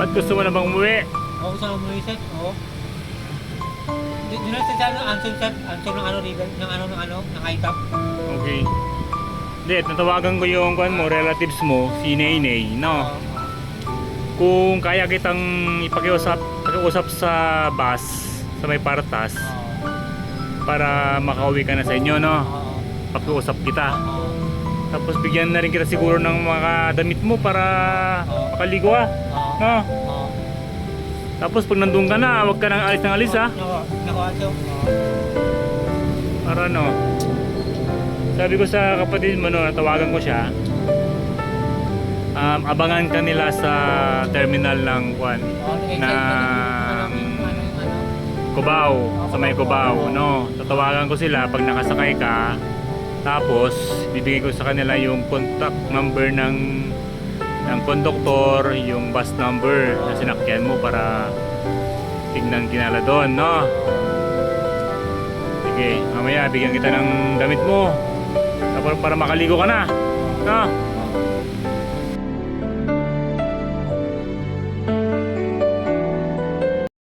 Ba't gusto mo na bang umuwi? Oo, gusto na umuwi, sir. Oo. Yun na, sir, ano, answer, sir. Answer ng ano, River, ng ano, ng ano, ng ITAP. Okay. Hindi, natawagan ko yung kwan mo, relatives mo, si Nainay, no? Oo. Kung kaya kitang ipakiusap, pakiusap sa bus, sa may partas, Oo. para makauwi ka na sa inyo, no? Oo. Pakiusap kita. Oo. Tapos bigyan na rin kita siguro ng mga damit mo para makaligo ah. No? Oo. Tapos pag nandun ka na, huwag ka nang alis ng alis nako, sir. Oo. Para ano. Sabi ko sa kapatid mo no, natawagan ko siya. Um, abangan ka nila sa terminal ng ka na. Ano. Cubao, sa may Cubao, no. Tatawagan ko sila pag nakasakay ka. Tapos bibigay ko sa kanila yung contact number ng ng conductor, yung bus number na sinakyan mo para tingnan kinala doon, no. Sige, mamaya bigyan kita ng damit mo. Tapos para makaligo ka na. No?